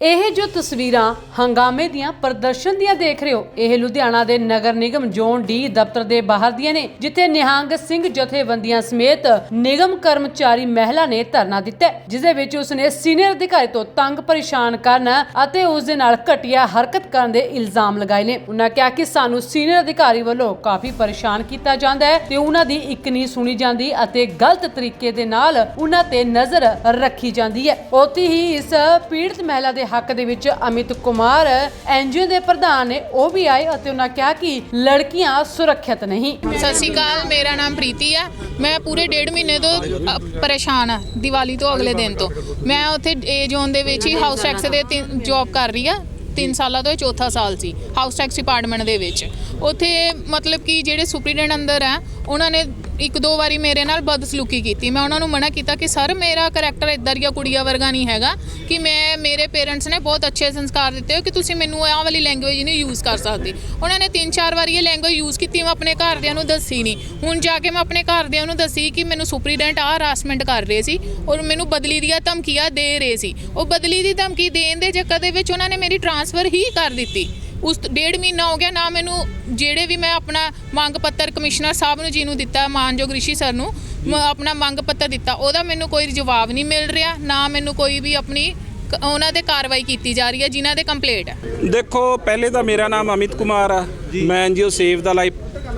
ਇਹ ਜੋ ਤਸਵੀਰਾਂ ਹੰਗਾਮੇ ਦੀਆਂ, ਪ੍ਰਦਰਸ਼ਨ ਦੀਆਂ ਦੇਖ ਰਹੇ ਹੋ, ਇਹ ਲੁਧਿਆਣਾ ਦੇ ਨਗਰ ਨਿਗਮ ਜ਼ੋਨ ਡੀ ਦਫ਼ਤਰ ਦੇ ਬਾਹਰ ਦੀਆਂ ਨੇ, ਜਿੱਥੇ ਨਿਹੰਗ ਸਿੰਘ ਜਥੇਬੰਦੀਆਂ ਸਮੇਤ ਨਿਗਮ ਕਰਮਚਾਰੀ ਮਹਿਲਾ ਨੇ ਧਰਨਾ ਦਿੱਤਾ ਜਿਸ ਦੇ ਵਿੱਚ ਉਸਨੇ ਸੀਨੀਅਰ ਅਧਿਕਾਰੀ ਤੋਂ ਤੰਗ ਪਰੇਸ਼ਾਨ ਕਰਨ ਅਤੇ ਉਸ ਦੇ ਨਾਲ ਘਟੀਆ ਹਰਕਤ ਕਰਨ ਦੇ ਇਲਜ਼ਾਮ ਲਗਾਏ ਨੇ। ਉਹਨਾਂ ਕਿਹਾ ਕਿ ਸਾਨੂੰ ਸੀਨੀਅਰ ਅਧਿਕਾਰੀ ਵੱਲੋਂ ਕਾਫੀ ਪਰੇਸ਼ਾਨ ਕੀਤਾ ਜਾਂਦਾ ਹੈ ਤੇ ਉਹਨਾਂ ਦੀ ਇੱਕ ਨਹੀਂ ਸੁਣੀ ਜਾਂਦੀ ਅਤੇ ਗਲਤ ਤਰੀਕੇ ਦੇ ਨਾਲ ਉਹਨਾਂ ਤੇ ਨਜ਼ਰ ਰੱਖੀ ਜਾਂਦੀ ਹੈ। ਉੱਥੇ ਹੀ ਇਸ ਪੀੜਤ ਮਹਿਲਾ ਦੇ ਹੱਕ ਦੇ ਵਿੱਚ ਅਮਿਤ ਕੁਮਾਰ ਐਨਜੀਓ ਦੇ ਪ੍ਰਧਾਨ ਨੇ ਉਹ ਵੀ ਆਏ ਅਤੇ ਉਹਨਾਂ ਕਿਹਾ ਕਿ ਲੜਕੀਆਂ ਸੁਰੱਖਿਅਤ ਨਹੀਂ। ਸਤਿ ਸ਼੍ਰੀ ਅਕਾਲ ਮੇਰਾ ਨਾਮ ਪ੍ਰੀਤੀ ਆ। ਮੈਂ ਪੂਰੇ ਡੇਢ ਮਹੀਨੇ ਤੋਂ ਅ, ਪਰੇਸ਼ਾਨ ਆ ਦੀਵਾਲੀ ਤੋਂ ਅਗਲੇ ਦਿਨ ਤੋਂ। ਮੈਂ ਉੱਥੇ ਏ ਜ਼ੋਨ ਦੇ ਵਿੱਚ ਹੀ ਹਾਊਸ ਟੈਕਸ ਦੇ ਜੌਬ ਕਰ ਰਹੀ ਆ। 3 ਸਾਲਾਂ ਤੋਂ ਇਹ ਚੌਥਾ ਸਾਲ ਸੀ ਹਾਊਸ ਟੈਕਸ ਡਿਪਾਰਟਮੈਂਟ ਦੇ ਵਿੱਚ। ਉੱਥੇ ਮਤਲਬ ਕਿ ਜਿਹੜੇ ਸੁਪਰੀਡੈਂਟ ਅੰਦਰ ਆ ਉਹਨਾਂ ਨੇ ਇੱਕ ਦੋ ਵਾਰੀ ਮੇਰੇ ਨਾਲ ਬਦਸਲੂਕੀ ਕੀਤੀ। ਮੈਂ ਉਹਨਾਂ ਨੂੰ ਮਨਾ ਕੀਤਾ ਕਿ, ਸਰ, ਮੇਰਾ ਕਰੈਕਟਰ ਇਦਾਂ ਦੀਆਂ ਕੁੜੀਆਂ ਵਰਗਾ ਨਹੀਂ ਹੈਗਾ ਕਿ ਮੈਂ, ਮੇਰੇ ਪੇਰੈਂਟਸ ਨੇ ਬਹੁਤ ਅੱਛੇ ਸੰਸਕਾਰ ਦਿੱਤੇ ਹੋ ਕਿ ਤੁਸੀਂ ਮੈਨੂੰ ਆਹ ਵਾਲੀ ਲੈਂਗੁਏਜ ਨਹੀਂ ਯੂਜ਼ ਕਰ ਸਕਦੇ। ਉਹਨਾਂ ਨੇ ਤਿੰਨ ਚਾਰ ਵਾਰੀ ਇਹ ਲੈਂਗੁਏਜ ਯੂਜ਼ ਕੀਤੀ, ਮੈਂ ਆਪਣੇ ਘਰਦਿਆਂ ਨੂੰ ਦੱਸੀ ਨਹੀਂ। ਹੁਣ ਜਾ ਕੇ ਮੈਂ ਆਪਣੇ ਘਰਦਿਆਂ ਨੂੰ ਦੱਸੀ ਕਿ ਮੈਨੂੰ ਸੁਪਰੀਡੈਂਟ ਆ ਹਰਾਸਮੈਂਟ ਕਰ ਰਹੇ ਸੀ ਔਰ ਮੈਨੂੰ ਬਦਲੀ ਦੀਆਂ ਧਮਕੀਆਂ ਦੇ ਰਹੇ ਸੀ। ਉਹ ਬਦਲੀ ਦੀ ਧਮਕੀ ਦੇਣ ਦੇ ਚੱਕਰ ਦੇ ਵਿੱਚ ਉਹਨਾਂ ਨੇ ਮੇਰੀ ਟਰਾਂਸਫਰ ਹੀ ਕਰ ਦਿੱਤੀ। ਉਸ ਡੇਢ ਮਹੀਨਾ ਹੋ ਗਿਆ ਨਾ ਮੈਨੂੰ ਜਿਹੜੇ ਵੀ ਮੈਂ ਆਪਣਾ ਮੰਗ ਪੱਤਰ ਕਮਿਸ਼ਨਰ ਸਾਹਿਬ ਨੂੰ ਜੀ ਨੂੰ ਦਿੱਤਾ ਮਾਨਯੋਗ ਰਿਸ਼ੀ ਸਰ ਨੂੰ ਮ- ਆਪਣਾ ਮੰਗ ਪੱਤਰ ਦਿੱਤਾ ਉਹਦਾ ਮੈਨੂੰ ਕੋਈ ਜਵਾਬ ਨਹੀਂ ਮਿਲ ਰਿਹਾ ਨਾ ਮੈਨੂੰ ਕੋਈ ਵੀ ਆਪਣੀ ਕ- ਉਹਨਾਂ ਤੇ ਕਾਰਵਾਈ ਕੀਤੀ ਜਾ ਰਹੀ ਹੈ ਜਿਨ੍ਹਾਂ ਦੇ ਕੰਪਲੇਂਟ ਹੈ। ਦੇਖੋ ਪਹਿਲੇ ਤਾਂ ਮੇਰਾ ਨਾਮ ਅਮਿਤ ਕੁਮਾਰ ਆ। ਮੈਂ ਐਨਜੀਓ ਸੇਵ ਦਾ ਲਾਈਫ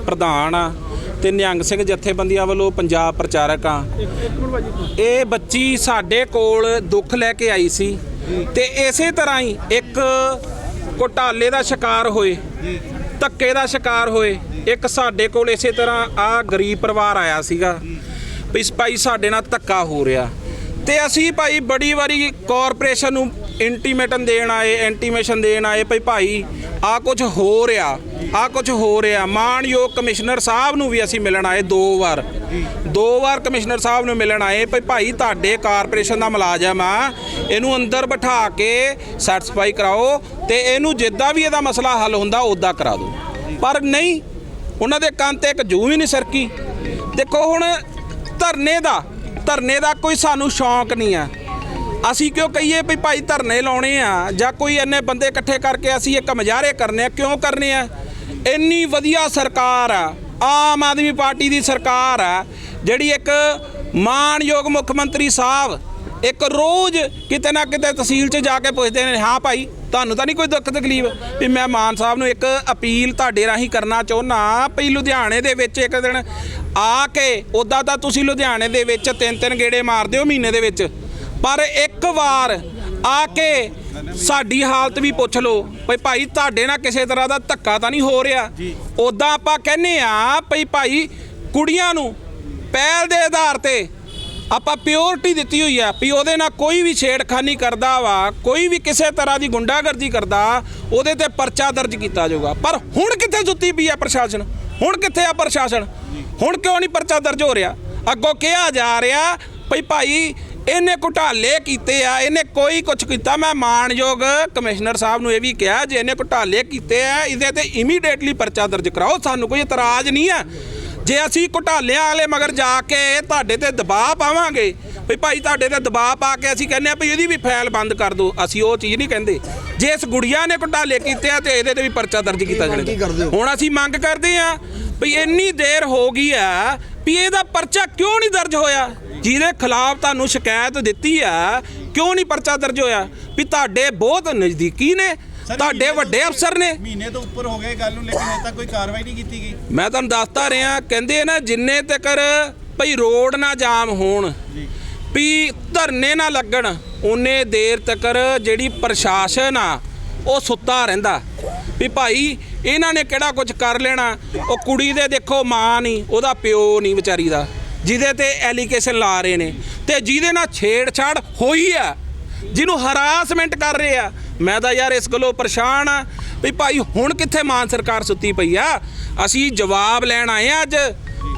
ਪ੍ਰਧਾਨ ਆ ਤੇ ਨਿਹੰਗ ਸਿੰਘ ਜਥੇਬੰਦੀਆਂ ਵੱਲੋਂ ਪੰਜਾਬ ਪ੍ਰਚਾਰਕ ਆ। ਇਹ ਬੱਚੀ ਸਾਡੇ ਕੋਲ ਦੁੱਖ ਲੈ ਕੇ ਆਈ ਸੀ ਤੇ ਇਸੇ ਤਰ੍ਹਾਂ ਹੀ ਇੱਕ ਘੋਟਾਲੇ ਦਾ ਸ਼ਿਕਾਰ ਹੋਏ ਧੱਕੇ ਦਾ ਸ਼ਿਕਾਰ ਹੋਏ। ਇੱਕ ਸਾਡੇ ਕੋਲ ਇਸੇ ਤਰ੍ਹਾਂ ਆ ਗਰੀਬ ਪਰਿਵਾਰ ਆਇਆ ਸੀਗਾ ਵੀ ਭਾਈ ਸਾਡੇ ਨਾਲ ਧੱਕਾ ਹੋ ਰਿਹਾ। ਤੇ ਅਸੀਂ ਭਾਈ ਬੜੀ ਵਾਰੀ ਕਾਰਪੋਰੇਸ਼ਨ ਨੂੰ ਇੰਟੀਮੇਟਨ ਦੇਣ ਆਏ, ਇੰਟੀਮੇਸ਼ਨ ਦੇਣ ਆਏ ਭਈ ਭਾਈ ਆ ਕੁਝ ਹੋ ਰਿਹਾ ਆ ਕੁਝ ਹੋ ਰਿਹਾ। ਮਾਨਯੋਗ ਕਮਿਸ਼ਨਰ ਸਾਹਿਬ ਨੂੰ ਵੀ ਅਸੀਂ ਮਿਲਣ ਆਏ ਦੋ ਵਾਰ। ਦੋ ਵਾਰ ਕਮਿਸ਼ਨਰ ਸਾਹਿਬ ਨੂੰ ਮਿਲਣ ਆਏ ਭਈ ਭਾਈ, ਤੁਹਾਡੇ ਕਾਰਪੋਰੇਸ਼ਨ ਦਾ ਮੁਲਾਜ਼ਮ ਆ, ਇਹਨੂੰ ਅੰਦਰ ਬਿਠਾ ਕੇ ਸੈਟੀਸਫਾਈ ਕਰਾਓ ਤੇ ਇਹਨੂੰ ਜਿੱਦਾਂ ਵੀ ਇਹਦਾ ਮਸਲਾ ਹੱਲ ਹੁੰਦਾ ਉਦਾਂ ਕਰਾ ਦਿਓ। ਪਰ ਨਹੀਂ, ਉਹਨਾਂ ਦੇ ਕੰਨ ਤੇ ਇੱਕ ਜੂ ਵੀ ਨਹੀਂ ਸਰਕੀ। ਦੇਖੋ ਹੁਣ ਧਰਨੇ ਦਾ ਧਰਨੇ ਦਾ ਕੋਈ ਸਾਨੂੰ ਸ਼ੌਂਕ ਨਹੀਂ ਆ। ਅਸੀਂ ਕਿਉਂ ਕਹੀਏ ਵੀ ਭਾਈ ਧਰਨੇ ਲਾਉਣੇ ਆ ਜਾਂ ਕੋਈ ਇੰਨੇ ਬੰਦੇ ਇਕੱਠੇ ਕਰਕੇ ਅਸੀਂ ਇੱਕ ਮਜ਼ਾਰੇ ਕਰਨੇ ਆ, ਕਿਉਂ ਕਰਨੇ ਆ? ਇੰਨੀ ਵਧੀਆ ਸਰਕਾਰ ਆ, ਆਮ ਆਦਮੀ ਪਾਰਟੀ ਦੀ ਸਰਕਾਰ ਆ, ਜਿਹੜੀ ਇੱਕ ਮਾਨਯੋਗ ਮੁੱਖ ਮੰਤਰੀ ਸਾਹਿਬ ਇੱਕ ਰੋਜ਼ ਕਿਤੇ ਨਾ ਕਿਤੇ ਤਹਿਸੀਲ 'ਚ ਜਾ ਕੇ ਪੁੱਛਦੇ ਨੇ, ਹਾਂ ਭਾਈ, ਤੁਹਾਨੂੰ ਤਾਂ ਨਹੀਂ ਕੋਈ ਦੁੱਖ ਤਕਲੀਫ? ਵੀ ਮੈਂ ਮਾਨ ਸਾਹਿਬ ਨੂੰ ਇੱਕ ਅਪੀਲ ਤੁਹਾਡੇ ਰਾਹੀਂ ਕਰਨਾ ਚਾਹੁੰਦਾ ਵੀ ਲੁਧਿਆਣੇ ਦੇ ਵਿੱਚ ਇੱਕ ਦਿਨ ਆ ਕੇ ਉਦਾਂ ਤਾਂ ਤੁਸੀਂ ਲੁਧਿਆਣੇ ਦੇ ਵਿੱਚ ਤਿੰਨ ਤਿੰਨ ਗੇੜੇ ਮਾਰਦੇ ਹੋ ਮਹੀਨੇ ਦੇ ਵਿੱਚ। ਪਰ ਇੱਕ ਵਾਰ ਆ ਕੇ ਸਾਡੀ ਹਾਲਤ ਵੀ ਪੁੱਛ ਲਓ ਵੀ ਭਾਈ ਤੁਹਾਡੇ ਨਾਲ ਕਿਸੇ ਤਰ੍ਹਾਂ ਦਾ ਧੱਕਾ ਤਾਂ ਨਹੀਂ ਹੋ ਰਿਹਾ? ਉਦਾਂ ਆਪਾਂ ਕਹਿੰਨੇ ਆ ਵੀ ਭਾਈ ਕੁੜੀਆਂ ਨੂੰ ਪਹਿਲ ਦੇ ਆਧਾਰ ਤੇ ਆਪਾਂ ਪਿਓਰਿਟੀ ਦਿੱਤੀ ਹੋਈ ਆ ਵੀ ਉਹਦੇ ਨਾਲ ਕੋਈ ਵੀ ਛੇੜਖਾਨੀ ਕਰਦਾ ਵਾ ਕੋਈ ਵੀ ਕਿਸੇ ਤਰ੍ਹਾਂ ਦੀ ਗੁੰਡਾਗਰਦੀ ਕਰਦਾ ਉਹਦੇ ਤੇ ਪਰਚਾ ਦਰਜ ਕੀਤਾ ਜਾਊਗਾ। ਪਰ ਹੁਣ ਕਿੱਥੇ ਸੁੱਤੀ ਪਈ ਆ ਪ੍ਰਸ਼ਾਸਨ? ਹੁਣ ਕਿੱਥੇ ਆ ਪ੍ਰਸ਼ਾਸਨ? ਹੁਣ ਕਿਉਂ ਨਹੀਂ ਪਰਚਾ ਦਰਜ ਹੋ ਰਿਹਾ? ਅੱਗੋਂ ਕਿਹਾ ਜਾ ਰਿਹਾ ਭਈ ਭਾਈ ਇਹਨੇ ਘੁਟਾਲੇ ਕੀਤੇ ਆ ਇਹਨੇ ਕੋਈ ਕੁਝ ਕੀਤਾ। ਮੈਂ ਮਾਨਯੋਗ ਕਮਿਸ਼ਨਰ ਸਾਹਿਬ ਨੂੰ ਇਹ ਵੀ ਕਿਹਾ ਜੇ ਇਹਨੇ ਘੁਟਾਲੇ ਕੀਤੇ ਆ ਇਹਦੇ ਤੇ ਇਮੀਡੀਏਟਲੀ ਪਰਚਾ ਦਰਜ ਕਰਾਓ। ਸਾਨੂੰ ਕੋਈ ਇਤਰਾਜ਼ ਨਹੀਂ ਆ। ਜੇ ਅਸੀਂ ਘੁਟਾਲਿਆਂ ਵਾਲੇ ਮਗਰ ਜਾ ਕੇ ਤੁਹਾਡੇ ਤੇ ਦਬਾਅ ਪਾਵਾਂਗੇ ਵੀ ਭਾਈ ਤੁਹਾਡੇ ਤੇ ਦਬਾਅ ਪਾ ਕੇ ਅਸੀਂ ਕਹਿੰਦੇ ਆ ਵੀ ਇਹਦੀ ਵੀ ਫਾਈਲ ਬੰਦ ਕਰ ਦਿਓ ਅਸੀਂ ਉਹ ਚੀਜ਼ ਨਹੀਂ ਕਹਿੰਦੇ। ਜੇ ਇਸ ਗੁੜੀਆ ਨੇ ਘੁਟਾਲੇ ਕੀਤੇ ਆ ਤੇ ਇਹਦੇ ਤੇ ਵੀ ਪਰਚਾ ਦਰਜ ਕੀਤਾ ਜਾਣਾ ਹੁਣ ਅਸੀਂ ਮੰਗ ਕਰਦੇ ਆ ਵੀ ਇੰਨੀ ਦੇਰ ਹੋ ਗਈ ਆ ਵੀ ਇਹਦਾ ਪਰਚਾ ਕਿਉਂ ਨਹੀਂ ਦਰਜ ਹੋਇਆ? ਜਿਹਦੇ ਖਿਲਾਫ ਤੁਹਾਨੂੰ ਸ਼ਿਕਾਇਤ ਦਿੱਤੀ ਆ ਕਿਉਂ ਨਹੀਂ ਪਰਚਾ ਦਰਜ ਹੋਇਆ? ਵੀ ਤੁਹਾਡੇ ਬਹੁਤ ਨਜ਼ਦੀਕੀ ਨੇ ਤੁਹਾਡੇ ਵੱਡੇ ਅਫਸਰ ਨੇ। ਮਹੀਨੇ ਤੋਂ ਉੱਪਰ ਹੋ ਗਏ ਗੱਲ ਨੂੰ ਲੇਕਿਨ ਹਜੇ ਤੱਕ ਕੋਈ ਕਾਰਵਾਈ ਨਹੀਂ ਕੀਤੀ ਗਈ। ਮੈਂ ਤੁਹਾਨੂੰ ਦੱਸਦਾ ਰਿਹਾ ਕਹਿੰਦੇ ਨਾ ਜਿੰਨੇ ਤੱਕਰ ਭਈ ਰੋਡ ਨਾ ਜਾਮ ਹੋਣ ਵੀ ਧਰਨੇ ਨਾ ਲੱਗਣ ਉਨੇ ਦੇਰ ਤੱਕਰ ਜਿਹੜੀ ਪ੍ਰਸ਼ਾਸਨ ਆ ਉਹ ਸੁੱਤਾ ਰਹਿੰਦਾ। ਵੀ ਭਾਈ ਇਹਨਾਂ ਨੇ ਕਿਹੜਾ ਕੁਝ ਕਰ ਲੈਣਾ? ਉਹ ਕੁੜੀ ਦੇ ਦੇਖੋ ਮਾਂ ਨਹੀਂ ਉਹਦਾ ਪਿਓ ਨਹੀਂ ਵਿਚਾਰੀ ਦਾ। ਜਿਹਦੇ ਤੇ ਐਲੀਗੇਸ਼ਨ ਲਾ ਰਹੇ ਨੇ। ਤੇ ਜਿਹਦੇ ਨਾਲ ਛੇੜਛਾੜ ਹੋਈ ਆ, ਜਿਹਨੂੰ ਹਰਾਸਮੈਂਟ ਕਰ ਰਹੇ ਆ। ਮੈਂ ਤਾਂ ਯਾਰ ਇਸ ਗੱਲੋਂ ਪਰੇਸ਼ਾਨ ਆ ਵੀ ਭਾਈ ਹੁਣ ਕਿੱਥੇ ਮਾਨ ਸਰਕਾਰ ਸੁੱਤੀ ਪਈ ਆ? ਅਸੀਂ ਜਵਾਬ ਲੈਣ ਆਏ ਆ ਅੱਜ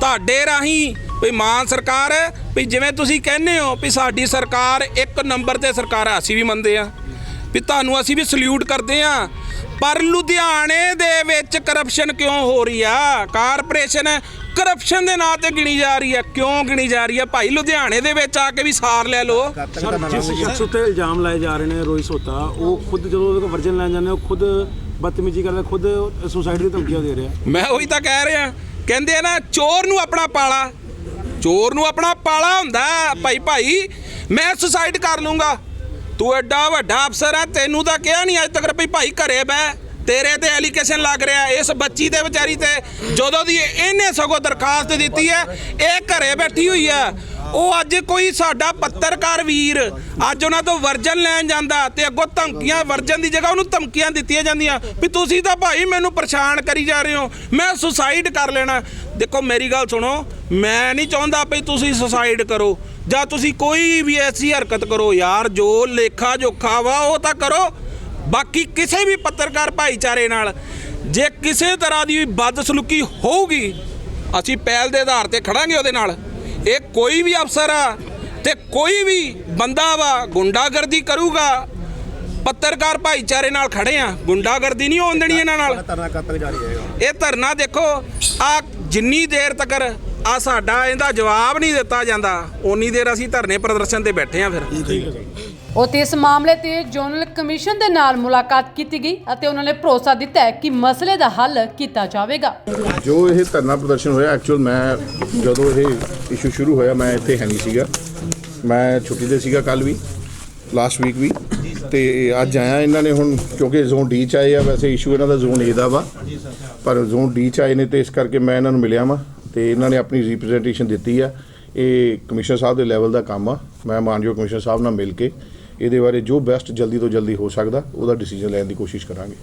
ਤੁਹਾਡੇ ਰਾਹੀਂ ਵੀ ਮਾਨ ਸਰਕਾਰ, ਵੀ ਜਿਵੇਂ ਤੁਸੀਂ ਕਹਿੰਦੇ ਹੋ ਵੀ ਸਾਡੀ ਸਰਕਾਰ ਇੱਕ ਨੰਬਰ ਤੇ ਸਰਕਾਰ ਆ, ਅਸੀਂ ਵੀ ਮੰਨਦੇ ਆ। ਵੀ ਤੁਹਾਨੂੰ ਅਸੀਂ ਵੀ ਸਲੂਟ ਕਰਦੇ ਆ। ਪਰ ਲੁਧਿਆਣੇ ਦੇ ਵਿੱਚ ਕਰਪਸ਼ਨ ਕਿਉਂ ਹੋ ਰਹੀ ਆ? ਕਾਰਪੋਰੇਸ਼ਨ ਕਰਪਸ਼ਨ ਦੇ ਨਾਂ ਤੇ ਗਿਣੀ ਜਾ ਰਹੀ ਆ। ਕਿਉਂ ਗਿਣੀ ਜਾ ਰਹੀ ਆ? ਭਾਈ ਲੁਧਿਆਣੇ ਦੇ ਵਿੱਚ ਆ ਕੇ ਵੀ ਸਾਰ ਲੈ ਲਓ। ਸਰ ਜਿਸ ਸ਼ਖਸ ਉੱਤੇ ਇਲਜ਼ਾਮ ਲਾਏ ਜਾ ਰਹੇ ਨੇ ਰੋਹਿਤ ਸੋਤਾ ਉਹ ਖੁਦ ਜਦੋਂ ਉਹਦੇ ਕੋਲ ਵਰਜਨ ਲੈਣ ਜਾਂਦੇ ਉਹ ਖੁਦ ਬਦਤਮੀਜ਼ੀ ਕਰਦਾ ਖੁਦ ਸੁਸਾਇਡ ਦੀ ਧਮਕੀਆਂ ਦੇ ਰਿਹਾ। ਮੈਂ ਉਹੀ ਤਾਂ ਕਹਿ ਰਿਹਾ। ਕਹਿੰਦੇ ਆ ਨਾ ਚੋਰ ਨੂੰ ਆਪਣਾ ਪਾਲਾ। ਚੋਰ ਨੂੰ ਆਪਣਾ ਪਾਲਾ ਹੁੰਦਾ। ਹੈ। ਭਾਈ ਭਾਈ ਮੈਂ ਸੁਸਾਈਡ ਕਰ ਲੂੰਗਾ। ਤੂੰ ਐਡਾ ਵੱਡਾ ਅਫਸਰ ਆ ਤੈਨੂੰ ਤਾਂ ਕਿਹਾ ਨਹੀਂ ਅੱਜ ਤੱਕ ਵੀ ਭਾਈ ਘਰੇ ਬਹਿ। ਤੇਰੇ ਤੇ ਐਲੀਗੇਸ਼ਨ ਲੱਗ ਰਿਹਾ ਇਸ ਬੱਚੀ ਤੇ ਵਿਚਾਰੀ ਤੇ। ਜਦੋਂ ਦੀ ਇਹਨੇ ਸਗੋਂ ਦਰਖਾਸਤ ਦਿੱਤੀ ਹੈ, ਇਹ ਘਰੇ ਬੈਠੀ ਹੋਈ ਹੈ। ਉਹ ਅੱਜ ਕੋਈ ਸਾਡਾ ਪੱਤਰਕਾਰ ਵੀਰ, ਅੱਜ ਉਹਨਾਂ ਤੋਂ ਵਰਜਨ ਲੈਣ ਜਾਂਦਾ ਤੇ ਅੱਗੋਂ ਧਮਕੀਆਂ, ਵਰਜਨ ਦੀ ਜਗ੍ਹਾ ਉਹਨੂੰ ਧਮਕੀਆਂ ਦਿੱਤੀਆਂ ਜਾਂਦੀਆਂ। ਵੀ ਤੁਸੀਂ ਤਾਂ ਭਾਈ ਮੈਨੂੰ ਪਰੇਸ਼ਾਨ ਕਰੀ ਜਾ ਰਹੇ ਹੋ, ਮੈਂ ਸੁਸਾਈਡ ਕਰ ਲੈਣਾ। ਦੇਖੋ, ਮੇਰੀ ਗੱਲ ਸੁਣੋ, ਮੈਂ ਨਹੀਂ ਚਾਹੁੰਦਾ ਵੀ ਤੁਸੀਂ ਸੁਸਾਈਡ ਕਰੋ। ਜਾਂ ਤੁਸੀਂ ਕੋਈ ਵੀ ਐਸੀ ਹਰਕਤ ਕਰੋ, ਯਾਰ, ਜੋ ਲੇਖਾ ਜੋਖਾ ਵਾ, ਉਹ ਤਾਂ ਕਰੋ। ਬਾਕੀ ਕਿਸੇ ਵੀ ਪੱਤਰਕਾਰ ਭਾਈਚਾਰੇ ਨਾਲ ਜੇ ਕਿਸੇ ਤਰ੍ਹਾਂ ਦੀ ਬਦਸਲੂਕੀ ਹੋਊਗੀ ਅਸੀਂ ਪਹਿਲ ਦੇ ਆਧਾਰ ਤੇ ਖੜਾਂਗੇ ਉਹਦੇ ਨਾਲ। ਇਹ ਕੋਈ ਵੀ ਅਫਸਰ ਆ ਤੇ ਕੋਈ ਵੀ ਬੰਦਾ ਵਾ ਗੁੰਡਾਗਰਦੀ ਕਰੂਗਾ ਪੱਤਰਕਾਰ ਭਾਈਚਾਰੇ ਨਾਲ ਖੜੇ ਆ। ਗੁੰਡਾਗਰਦੀ ਨਹੀਂ ਹੋਣ ਦੇਣੀ ਇਹਨਾਂ ਨਾਲ। ਧਰਨਾ ਕਦ ਤੱਕ ਜਾਰੀ ਰਹੇਗਾ? ਇਹ ਧਰਨਾ ਦੇਖੋ ਆ ਜਿੰਨੀ ਦੇਰ ਤੱਕ ਆ ਸਾਡਾ ਇਹਦਾ ਜਵਾਬ ਨਹੀਂ ਦਿੱਤਾ ਜਾਂਦਾ ਓਨੀ ਦੇਰ ਅਸੀਂ ਧਰਨੇ ਪ੍ਰਦਰਸ਼ਨ ਤੇ ਬੈਠੇ ਆ ਫਿਰ। ਉਤੇ ਇਸ ਮਾਮਲੇ ਤੇ ਜਨਰਲ ਕਮਿਸ਼ਨ ਦੇ ਨਾਲ ਮੁਲਾਕਾਤ ਕੀਤੀ ਗਈ ਅਤੇ ਉਹਨਾਂ ਨੇ ਭਰੋਸਾ ਦਿੱਤਾ ਹੈ ਕਿ ਮਸਲੇ ਦਾ ਹੱਲ ਕੀਤਾ ਜਾਵੇਗਾ। ਜੋ ਇਹ ਧਰਨਾ ਪ੍ਰਦਰਸ਼ਨ ਹੋਇਆ ਐਕਚੁਅਲ ਮੈਂ ਜਦੋਂ ਇਹ ਇਸ਼ੂ ਸ਼ੁਰੂ ਹੋਇਆ, ਮੈਂ ਇੱਥੇ ਹੈ ਨਹੀਂ ਸੀਗਾ। ਮੈਂ ਛੁੱਟੀ ਤੇ ਸੀਗਾ ਕੱਲ ਵੀ ਲਾਸਟ ਵੀਕ ਵੀ। ਤੇ ਅੱਜ ਆਇਆ ਇਹਨਾਂ ਨੇ ਹੁਣ, ਕਿਉਂਕਿ ਜ਼ੋਨ ਡੀ ਚ ਆਏ ਆ, ਵੈਸੇ ਇਸ਼ੂ ਇਹਨਾਂ ਦਾ ਜ਼ੋਨ ਏ ਦਾ ਵਾ। ਪਰ ਜ਼ੋਨ ਡੀ ਚ ਆਏ ਨੇ ਤੇ ਇਸ ਕਰਕੇ ਮੈਂ ਇਹਨਾਂ ਨੂੰ ਮਿਲਿਆ ਵਾਂ ਤੇ ਇਹਨਾਂ ਨੇ ਆਪਣੀ ਰਿਪਰੈਜ਼ੈਂਟੇਸ਼ਨ ਦਿੱਤੀ ਆ। ਇਹ ਕਮਿਸ਼ਨਰ ਸਾਹਿਬ ਦੇ ਲੈਵਲ ਦਾ ਕੰਮ ਆ। ਮੈਂ ਮਾਨਯੋਗ ਕਮਿਸ਼ਨਰ ਸਾਹਿਬ ਨਾਲ ਮਿਲ ਕੇ ਇਹਦੇ ਬਾਰੇ ਜੋ ਬੈਸਟ ਜਲਦੀ ਤੋਂ ਜਲਦੀ ਹੋ ਸਕਦਾ ਉਹਦਾ ਡਿਸੀਜਨ ਲੈਣ ਦੀ ਕੋਸ਼ਿਸ਼ ਕਰਾਂਗੇ।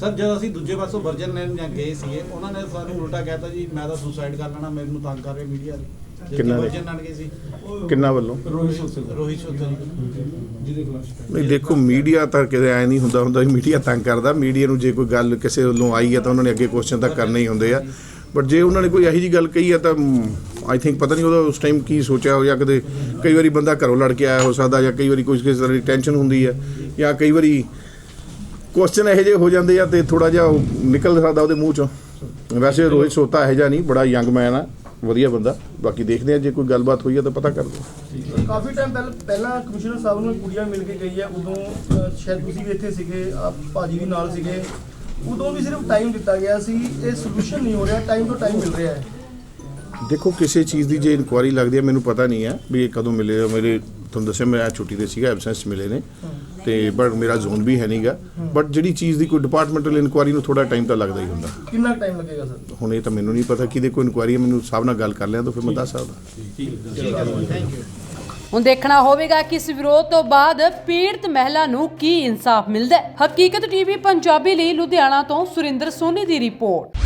ਸਰ ਜਦ ਅਸੀਂ ਦੂਜੇ ਪਾਸੋਂ ਵਰਜਨ ਲੈਣ ਜਾਂ ਗਏ ਸੀਗੇ ਉਹਨਾਂ ਨੇ ਸਾਨੂੰ ਉਲਟਾ ਕਹਿਤਾ ਜੀ ਮੈਂ ਤਾਂ ਸੁਸਾਈਡ ਕਰ ਲੈਣਾ ਮੈਨੂੰ ਤੰਗ ਕਰ ਰਹੇ ਮੀਡੀਆ ਦੇ। ਕਿੰਨਾ? ਵਰਜਨ ਲੈਣ ਗਏ ਸੀ। ਕਿੰਨਾ ਵੱਲੋਂ? ਰੋਹਿਤ ਸੋਤਾ ਜੀ। ਨਹੀਂ ਦੇਖੋ ਮੀਡੀਆ ਤਾਂ ਕਿਤੇ ਐ ਨਹੀਂ ਹੁੰਦਾ ਹੁੰਦਾ ਮੀਡੀਆ ਤੰਗ ਕਰਦਾ। ਮੀਡੀਆ ਨੂੰ ਜੇ ਕੋਈ ਗੱਲ ਕਿਸੇ ਵੱਲੋਂ ਆਈ ਹੈ ਤਾਂ ਉਹਨਾਂ ਨੇ ਅੱਗੇ ਕੁਐਸਚਨ ਤਾਂ ਕਰਨੇ ਹੀ ਹੁੰਦੇ ਆ। ਬਟ ਜੇ ਉਹਨਾਂ ਨੇ ਕੋਈ ਇਹੋ ਜੀ ਗੱਲ ਕਹੀ ਹੈ ਤਾਂ ਆਈ ਥਿੰਕ ਪਤਾ ਨਹੀਂ ਉਹਦਾ ਉਸ ਟਾਈਮ ਕੀ ਸੋਚਿਆ ਹੋ ਜਾਂ ਕਦੇ ਕਈ ਵਾਰੀ ਬੰਦਾ ਘਰੋਂ ਲੜ ਕੇ ਆਇਆ ਹੋ ਸਕਦਾ ਜਾਂ ਕਈ ਵਾਰੀ ਕੋਈ ਕਿਸੇ ਤਰ੍ਹਾਂ ਦੀ ਟੈਨਸ਼ਨ ਹੁੰਦੀ ਹੈ ਜਾਂ ਕਈ ਵਾਰੀ ਕੁਐਸਚਨ ਇਹੋ ਜਿਹੇ ਹੋ ਜਾਂਦੇ ਆ ਤੇ ਥੋੜਾ ਜਿਹਾ ਨਿਕਲ ਸਕਦਾ ਉਹਦੇ ਮੂੰਹ ਚੋਂ। ਵੈਸੇ ਰੋਹਿਤ ਸੋਤਾ ਇਹੋ ਜਿਹਾ ਨਹੀਂ, ਬੜਾ ਯੰਗ ਮੈਨ ਆ, ਵਧੀਆ ਬੰਦਾ। ਬਾਕੀ ਦੇਖਦੇ ਆ ਜੇ ਕੋਈ ਗੱਲਬਾਤ ਹੋਈ ਆ ਤਾਂ ਪਤਾ ਕਰ ਲਓ। ਕਾਫੀ ਟਾਈਮ ਪਹਿਲਾਂ ਕਮਿਸ਼ਨਰ ਸਾਹਿਬ ਨੂੰ ਕੁੜੀਆਂ ਮਿਲ ਕੇ ਗਈ ਹੈ ਉਦੋਂ ਸ਼ਾਇਦ ਤੁਸੀਂ ਵੀ ਇੱਥੇ ਸੀਗੇ ਆ ਭਾਜੀ ਵੀ ਨਾਲ ਸੀਗੇ। ਉਦੋਂ ਵੀ ਸਿਰਫ ਟਾਈਮ ਦਿੱਤਾ ਗਿਆ ਸੀ, ਇਹ ਸੋਲੂਸ਼ਨ ਨਹੀਂ ਹੋ ਰਿਹਾ ਟਾਈਮ ਤੋਂ ਟਾਈਮ ਮਿਲ ਰਿਹਾ ਹੈ। ਦੇਖੋ ਕਿਸੇ ਚੀਜ਼ ਦੀ ਜੇ ਇਨਕੁਆਇਰੀ ਲੱਗਦੀ ਹੈ ਮੈਨੂੰ ਪਤਾ ਨਹੀਂ ਹੈ ਵੀ ਇਹ ਕਦੋਂ ਮਿਲੇ। ਮੇਰੇ ਤੁਹਾਨੂੰ ਦੱਸਿਆ ਮੈਂ ਛੁੱਟੀ ਤੇ ਸੀਗਾ ਐਬਸੈਂਸ ਮਿਲੇ ਨੇ। ਤੇ ਬਟ ਮੇਰਾ ਜ਼ੋਨ ਵੀ ਹੈ ਨਹੀਂਗਾ। ਬਟ ਜਿਹੜੀ ਚੀਜ਼ ਦੀ ਕੋਈ ਡਿਪਾਰਟਮੈਂਟਲ ਇਨਕੁਆਇਰੀ ਨੂੰ ਥੋੜਾ ਟਾਈਮ ਤਾਂ ਲੱਗਦਾ ਹੀ ਹੁੰਦਾ। ਕਿੰਨਾ ਟਾਈਮ ਲੱਗੇਗਾ ਸਰ? ਹੁਣ ਇਹ ਤਾਂ ਮੈਨੂੰ ਨਹੀਂ ਪਤਾ ਕਿਹਦੇ ਕੋਈ ਇਨਕੁਆਇਰੀ ਹੈ ਮੈਨੂੰ ਸਾਹਿਬ ਨਾਲ ਗੱਲ ਕਰ ਲਿਆ ਤਾਂ ਫਿਰ ਮੈਂ ਦੱਸ ਸਕਦਾ। ਹੁਣ ਦੇਖਣਾ ਹੋਵੇਗਾ ਕਿ ਇਸ ਵਿਰੋਧ ਤੋਂ ਬਾਅਦ ਪੀੜਤ ਮਹਿਲਾ ਨੂੰ ਕੀ ਇਨਸਾਫ ਮਿਲਦਾ ਹੈ। ਹਕੀਕਤ ਟੀਵੀ ਪੰਜਾਬੀ ਲਈ ਲੁਧਿਆਣਾ ਤੋਂ ਸੁਰਿੰਦਰ ਸੋਨੀ ਦੀ ਰਿਪੋਰਟ।